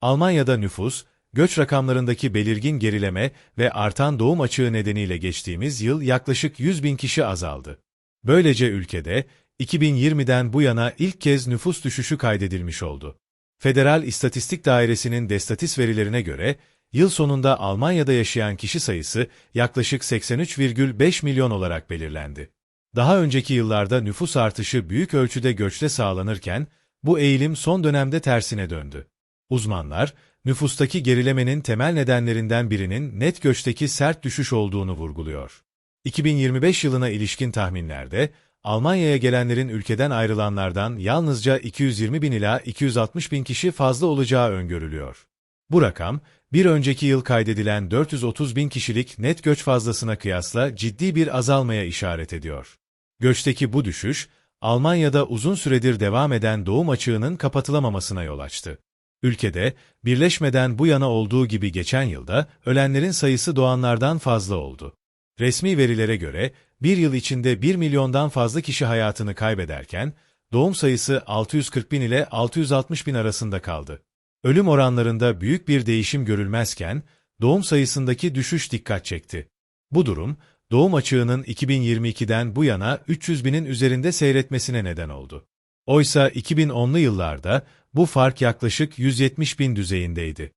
Almanya'da nüfus, göç rakamlarındaki belirgin gerileme ve artan doğum açığı nedeniyle geçtiğimiz yıl yaklaşık 100 bin kişi azaldı. Böylece ülkede 2020'den bu yana ilk kez nüfus düşüşü kaydedilmiş oldu. Federal İstatistik Dairesi'nin Destatis verilerine göre, yıl sonunda Almanya'da yaşayan kişi sayısı yaklaşık 83,5 milyon olarak belirlendi. Daha önceki yıllarda nüfus artışı büyük ölçüde göçte sağlanırken, bu eğilim son dönemde tersine döndü. Uzmanlar, nüfustaki gerilemenin temel nedenlerinden birinin net göçteki sert düşüş olduğunu vurguluyor. 2025 yılına ilişkin tahminlerde, Almanya'ya gelenlerin ülkeden ayrılanlardan yalnızca 220 bin ila 260 bin kişi fazla olacağı öngörülüyor. Bu rakam, bir önceki yıl kaydedilen 430 bin kişilik net göç fazlasına kıyasla ciddi bir azalmaya işaret ediyor. Göçteki bu düşüş, Almanya'da uzun süredir devam eden doğum açığının kapatılamamasına yol açtı. Ülkede, birleşmeden bu yana olduğu gibi geçen yılda ölenlerin sayısı doğanlardan fazla oldu. Resmi verilere göre, bir yıl içinde 1 milyondan fazla kişi hayatını kaybederken, doğum sayısı 640 bin ile 660 bin arasında kaldı. Ölüm oranlarında büyük bir değişim görülmezken, doğum sayısındaki düşüş dikkat çekti. Bu durum, doğum açığının 2022'den bu yana 300 binin üzerinde seyretmesine neden oldu. Oysa 2010'lu yıllarda bu fark yaklaşık 170 bin düzeyindeydi.